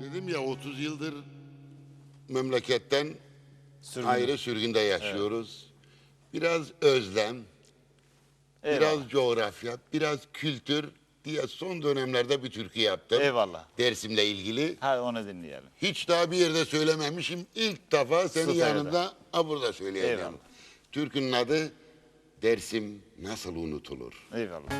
Dedim ya 30 yıldır memleketten Sürgün. ayrı sürgünde yaşıyoruz. Biraz özlem, Eyvallah. biraz coğrafya, biraz kültür diye son dönemlerde bir türkü yaptım. Eyvallah. Dersim'le ilgili. Hadi onu dinleyelim. Hiç daha bir yerde söylememişim. İlk defa senin yanında ha burada söyleyeceğim. Eyvallah. Türkünün adı Dersim Nasıl Unutulur? Eyvallah.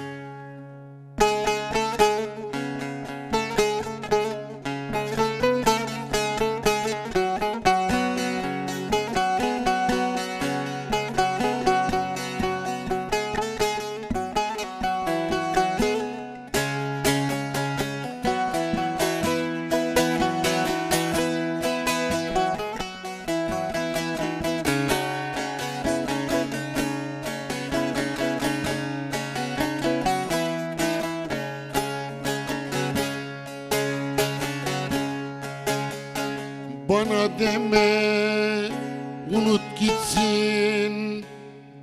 Bana deme unut gitsin.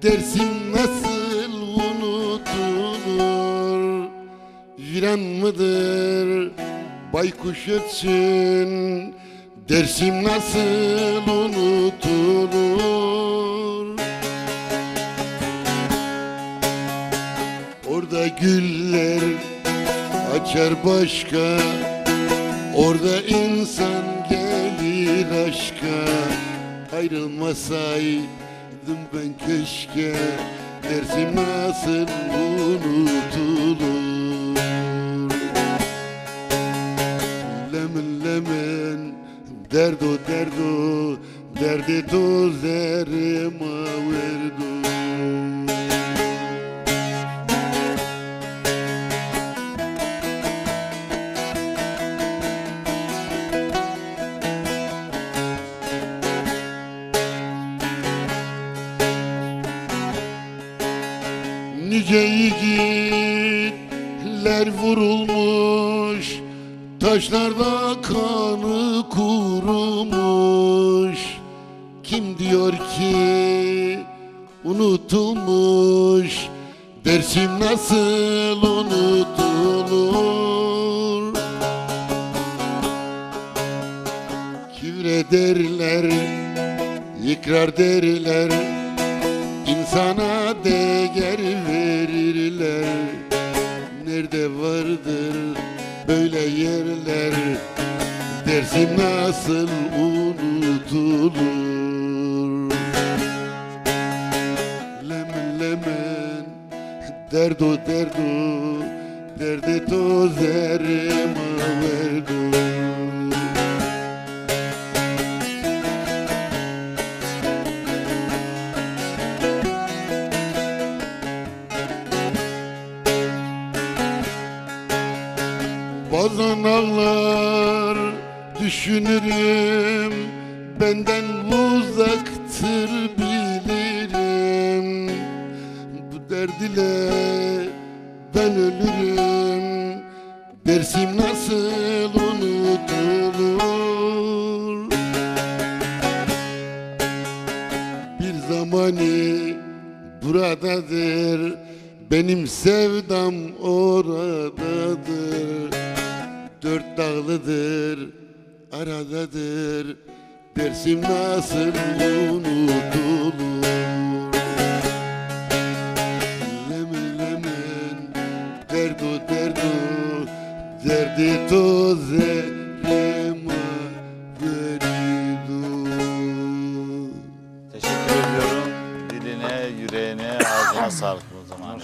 Dersim nasıl unutulur? Viran mıdır? Baykuş ötsün Dersim nasıl unutulur? Orada güller açar başka Orada insan gelir aşka Ayrılmasaydım ben keşke. Dersim nasıl unutulur? Lemin lemin Derdo derdo Derdi dozerime verdu Nice yiğitler vurulmuş Taşlarda kanı kurumuş. Kim diyor ki unutulmuş Dersim nasıl unutulur? Kivre derler, ikrar derler yerler Dersim nasıl unutulur? Lemen lemen Derdo derdo Derdi tozerime verdu Bazen ağlar düşünürüm Benden uzaktır bilirim. Bu derd ile ben ölürüm Dersim nasıl unutulur? Bir zamani buradadır Benim sevdam oradadır Dört dağlıdır aradadır. Dersim nasıl unutulur? Lemen lemen derdo derdo Derdi tozerema veridu Teşekkür ediyorum. Diline, yüreğine, ağzına sağlık o zaman.